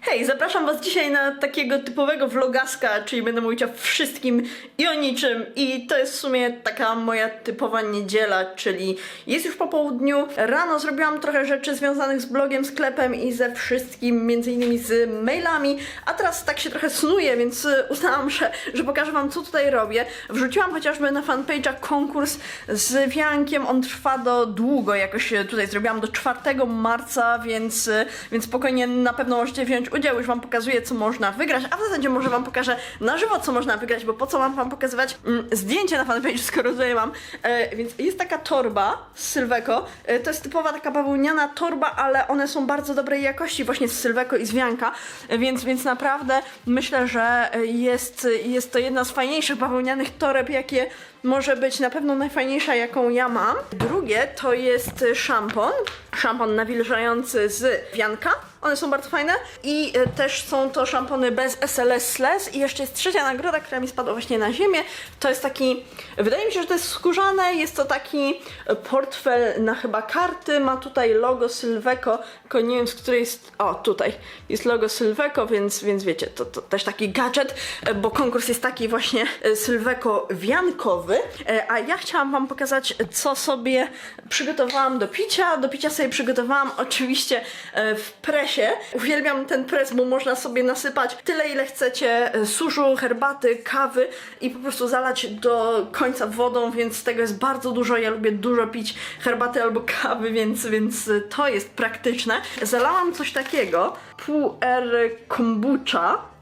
Hej, zapraszam Was dzisiaj na takiego typowego vlogaska, czyli będę mówić o wszystkim i o niczym. I to jest w sumie taka moja typowa niedziela, czyli jest już po południu. Rano zrobiłam trochę rzeczy związanych z blogiem, sklepem i ze wszystkim, między innymi z mailami. A teraz tak się trochę snuję, więc uznałam, że, że pokażę Wam, co tutaj robię. Wrzuciłam chociażby na fanpage'a konkurs z wiankiem. On trwa do długo, jakoś tutaj zrobiłam do 4 marca, więc, więc spokojnie na pewno możecie wziąć udział. Już Wam pokazuję, co można wygrać, a w zasadzie może Wam pokażę na żywo, co można wygrać, bo po co mam Wam pokazywać mm, zdjęcie na fanpage, skoro tutaj mam. E, więc jest taka torba z Sylweko. E, to jest typowa taka bawełniana torba, ale one są bardzo dobrej jakości, właśnie z Sylweko i z wianka, e, więc, więc naprawdę myślę, że e, jest, jest to jedna z fajniejszych bawełnianych toreb, jakie może być na pewno najfajniejsza, jaką ja mam. Drugie to jest szampon. Szampon nawilżający z wianka. One są bardzo fajne. I e, też są to szampony bez SLS SLS. I jeszcze jest trzecia nagroda, która mi spadła właśnie na ziemię. To jest taki, wydaje mi się, że to jest skórzane. Jest to taki e, portfel na chyba karty. Ma tutaj logo Sylweko, tylko nie wiem z której jest. O, tutaj jest logo Sylweko, więc, więc wiecie, to, to też taki gadżet, e, bo konkurs jest taki właśnie Sylweko wiankowy. A ja chciałam Wam pokazać, co sobie przygotowałam do picia. Do picia sobie przygotowałam oczywiście w presie. Uwielbiam ten pres, bo można sobie nasypać tyle, ile chcecie e, suszu, herbaty, kawy i po prostu zalać do końca wodą, więc tego jest bardzo dużo. Ja lubię dużo pić herbaty albo kawy, więc, więc e, to jest praktyczne. Zalałam coś takiego, pół kombucha.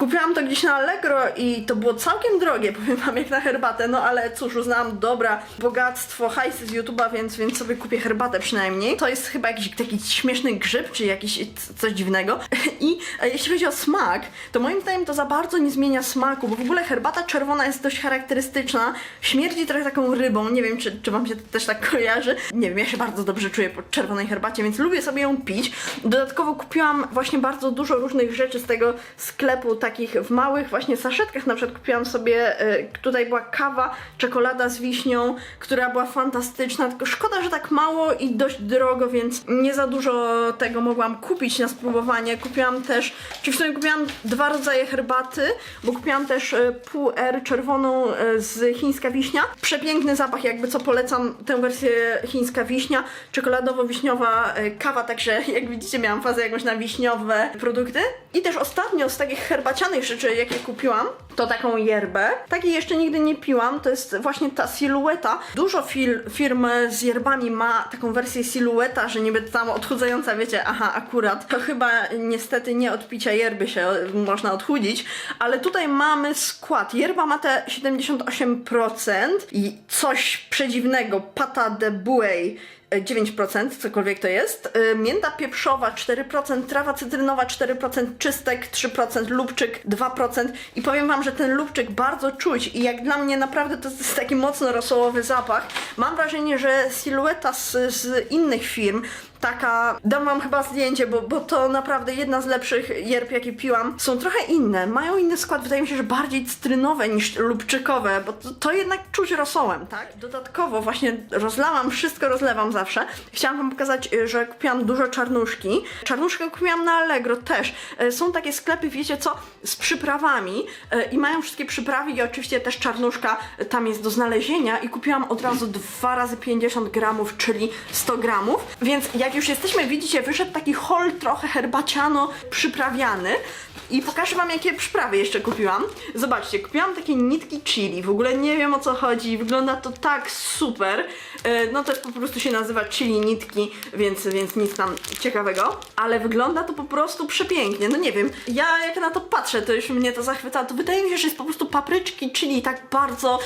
Kupiłam to gdzieś na Allegro i to było całkiem drogie, powiem wam, jak na herbatę, no ale cóż, uznałam, dobra, bogactwo, hajsy z YouTube'a, więc, więc sobie kupię herbatę przynajmniej. To jest chyba jakiś taki śmieszny grzyb, czy jakiś coś dziwnego. I e, jeśli chodzi o smak, to moim zdaniem to za bardzo nie zmienia smaku, bo w ogóle herbata czerwona jest dość charakterystyczna, śmierdzi trochę taką rybą, nie wiem, czy, czy wam się to też tak kojarzy. Nie wiem, ja się bardzo dobrze czuję po czerwonej herbacie, więc lubię sobie ją pić. Dodatkowo kupiłam właśnie bardzo dużo różnych rzeczy z tego sklepu, takich w małych właśnie saszetkach. Na przykład kupiłam sobie, y, tutaj była kawa, czekolada z wiśnią, która była fantastyczna, tylko szkoda, że tak mało i dość drogo, więc nie za dużo tego mogłam kupić na spróbowanie. Kupiłam też, czyli w sumie kupiłam dwa rodzaje herbaty, bo kupiłam też y, pół R czerwoną y, z chińska wiśnia. Przepiękny zapach, jakby co polecam tę wersję chińska wiśnia, czekoladowo-wiśniowa kawa, także jak widzicie miałam fazę jakąś na wiśniowe produkty. I też ostatnio z takich herbacianych rzeczy, jakie kupiłam, to taką yerbę. Takiej jeszcze nigdy nie piłam, to jest właśnie ta silueta. Dużo fil, firm z yerbami ma taką wersję silueta, że niby tam odchudzająca, wiecie, aha, akurat. To chyba niestety nie od picia yerby się można odchudzić, ale tutaj mamy skład. Yerba ma te 78% i coś przedziwnego, pata de buey 9%, cokolwiek to jest, y, mięta pieprzowa 4%, trawa cytrynowa 4%, czystek 3%, lubczyk 2% i powiem wam, że ten lubczyk bardzo czuć i jak dla mnie naprawdę to jest taki mocno rosołowy zapach. Mam wrażenie, że silueta z, z innych firm taka, dam wam chyba zdjęcie, bo, bo to naprawdę jedna z lepszych yerb, jakie piłam, są trochę inne, mają inny skład, wydaje mi się, że bardziej cytrynowe niż lubczykowe, bo to, to jednak czuć rosołem, tak? Dodatkowo właśnie rozlałam, wszystko rozlewam zawsze. Chciałam wam pokazać, y, że kupiłam dużo czarnuszki. Czarnuszkę kupiłam na Allegro też. Y, Są takie sklepy, wiecie co, z przyprawami y, i mają wszystkie przyprawy i oczywiście też czarnuszka tam jest do znalezienia i kupiłam od razu 2 razy 50 gramów, czyli 100 gramów, więc jak już jesteśmy, widzicie, wyszedł taki hol trochę herbaciano przyprawiany. I pokażę wam jakie przyprawy jeszcze kupiłam. Zobaczcie, kupiłam takie nitki chili, w ogóle nie wiem o co chodzi, wygląda to tak super. E, No to po prostu się nazywa chili nitki, więc, więc nic tam ciekawego, ale wygląda to po prostu przepięknie, no nie wiem, ja jak na to patrzę, to już mnie to zachwyca, to wydaje mi się, że jest po prostu papryczki chili tak bardzo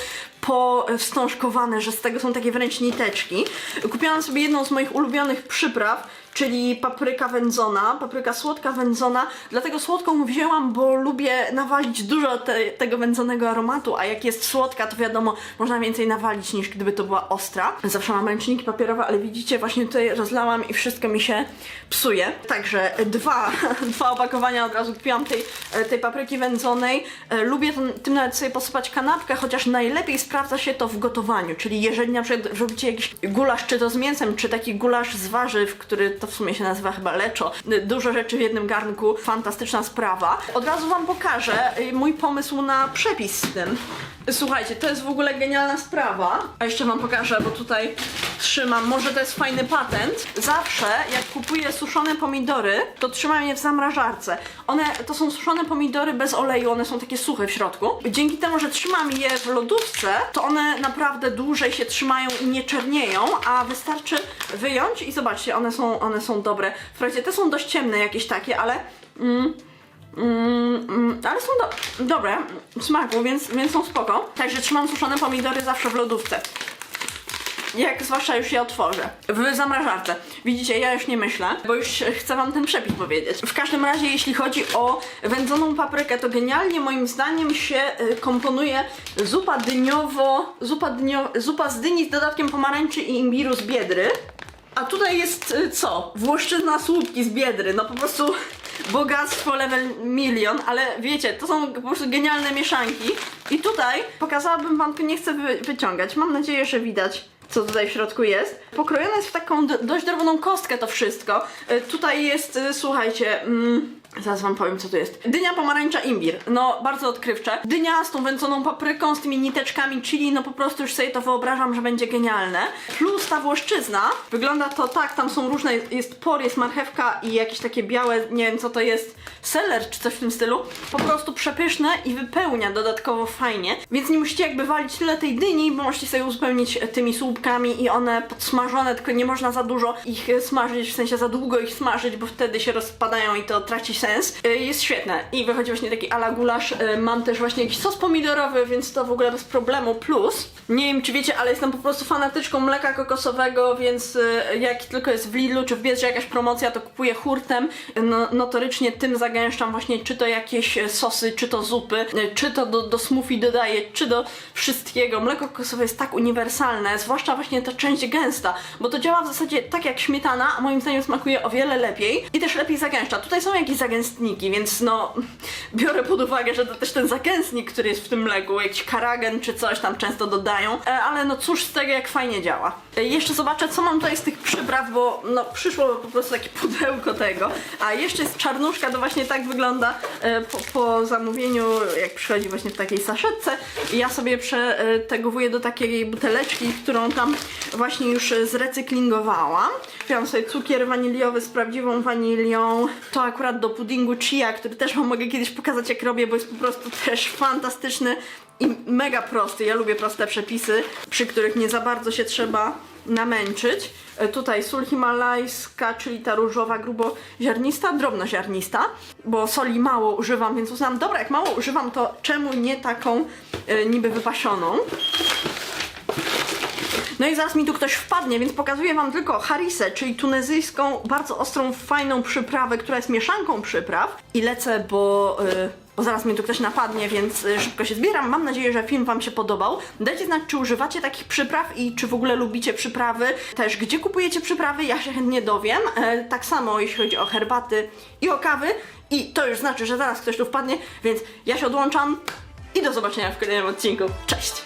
powstążkowane, że z tego są takie wręcz niteczki. Kupiłam sobie jedną z moich ulubionych przypraw, czyli papryka wędzona, papryka słodka wędzona. Dlatego słodką wzięłam, bo lubię nawalić dużo te, tego wędzonego aromatu, a jak jest słodka, to wiadomo, można więcej nawalić niż gdyby to była ostra. Zawsze mam ręczniki papierowe, ale widzicie, właśnie tutaj rozlałam i wszystko mi się psuje. Także dwa, dwa opakowania od razu kupiłam tej, tej papryki wędzonej. E, Lubię tym, tym nawet sobie posypać kanapkę, chociaż najlepiej sprawdza się to w gotowaniu, czyli jeżeli na przykład robicie jakiś gulasz, czy to z mięsem, czy taki gulasz z warzyw, który to w sumie się nazywa chyba leczo. Dużo rzeczy w jednym garnku, fantastyczna sprawa. Od razu wam pokażę y, mój pomysł na przepis z tym. Słuchajcie, to jest w ogóle genialna sprawa. A jeszcze wam pokażę, bo tutaj trzymam, może to jest fajny patent. Zawsze jak kupuję suszone pomidory, to trzymam je w zamrażarce. One to są suszone pomidory bez oleju, one są takie suche w środku. Dzięki temu, że trzymam je w lodówce, to one naprawdę dłużej się trzymają i nie czernieją, a wystarczy wyjąć i zobaczcie, one są, one są dobre. Wprawdzie te są dość ciemne jakieś takie, ale mm, Mm, mm, ale są do, dobre w smaku, więc, więc są spoko. Także trzymam suszone pomidory zawsze w lodówce. Jak zwłaszcza już je otworzę. W zamrażarce. Widzicie, ja już nie myślę, bo już chcę wam ten przepis powiedzieć. W każdym razie, jeśli chodzi o wędzoną paprykę, to genialnie moim zdaniem się y, komponuje zupa dyniowo, zupa, dynio, zupa z dyni z dodatkiem pomarańczy i imbiru z biedry. A tutaj jest y, co? Włoszczyzna słupki z biedry. No po prostu bogactwo level milion, ale wiecie, to są po prostu genialne mieszanki. I tutaj pokazałabym wam, nie chcę wy wyciągać. Mam nadzieję, że widać. Co tutaj w środku jest? Pokrojone jest w taką dość drobną kostkę to wszystko. Y, tutaj jest, y, słuchajcie, mm, zaraz wam powiem co tu jest. Dynia, pomarańcza, imbir. No, bardzo odkrywcze. Dynia z tą wędzoną papryką, z tymi niteczkami chili, no po prostu już sobie to wyobrażam, że będzie genialne. Plus ta włoszczyzna, wygląda to tak, tam są różne, jest por, jest marchewka i jakieś takie białe, nie wiem co to jest, seler czy coś w tym stylu. Po prostu przepyszne i wypełnia dodatkowo fajnie. Więc nie musicie jakby walić tyle tej dyni, bo możecie sobie uzupełnić e, tymi słupkami i one podsmażone, tylko nie można za dużo ich e, smażyć, w sensie za długo ich smażyć, bo wtedy się rozpadają i to traci sens. E, Jest świetne i wychodzi właśnie taki ala gulasz. E, Mam też właśnie jakiś sos pomidorowy, więc to w ogóle bez problemu. Plus, nie wiem czy wiecie, ale jestem po prostu fanatyczką mleka kokosowego, więc e, jak tylko jest w Lidlu czy w Biedrze jakaś promocja, to kupuję hurtem. No, notorycznie tym zagęszczam właśnie czy to jakieś sosy, czy to zupy, czy to do, do smoothie dodaję, czy do wszystkiego. Mleko kokosowe jest tak uniwersalne, zwłaszcza właśnie ta część gęsta, bo to działa w zasadzie tak jak śmietana, a moim zdaniem smakuje o wiele lepiej i też lepiej zagęszcza. Tutaj są jakieś zagęstniki, więc no biorę pod uwagę, że to też ten zagęstnik, który jest w tym mleku, jakiś karagen czy coś tam często dodają, e, ale no cóż z tego jak fajnie działa. E, Jeszcze zobaczę co mam tutaj z tych przypraw, bo no przyszło po prostu takie pudełko tego, a jeszcze jest czarnuszka, to właśnie tak wygląda e, po, po zamówieniu, jak przychodzi właśnie w takiej saszetce ja sobie przetegowuję do takiej buteleczki, którą tam właśnie już zrecyklingowałam. Wziąłam sobie cukier waniliowy z prawdziwą wanilią, to akurat do puddingu chia, który też wam mogę kiedyś pokazać jak robię, bo jest po prostu też fantastyczny i mega prosty. Ja lubię proste przepisy, przy których nie za bardzo się trzeba namęczyć. E, Tutaj sól himalajska, czyli ta różowa, gruboziarnista, drobnoziarnista, bo soli mało używam, więc uznałam, dobra, jak mało używam, to czemu nie taką e, niby wypasioną? No i zaraz mi tu ktoś wpadnie, więc pokazuję wam tylko harisę, czyli tunezyjską, bardzo ostrą, fajną przyprawę, która jest mieszanką przypraw. I lecę, bo, y, bo zaraz mnie tu ktoś napadnie, więc y, szybko się zbieram. Mam nadzieję, że film wam się podobał. Dajcie znać, czy używacie takich przypraw i czy w ogóle lubicie przyprawy. Też gdzie kupujecie przyprawy, ja się chętnie dowiem. E, tak samo jeśli chodzi o herbaty i o kawy. I to już znaczy, że zaraz ktoś tu wpadnie, więc ja się odłączam i do zobaczenia w kolejnym odcinku. Cześć!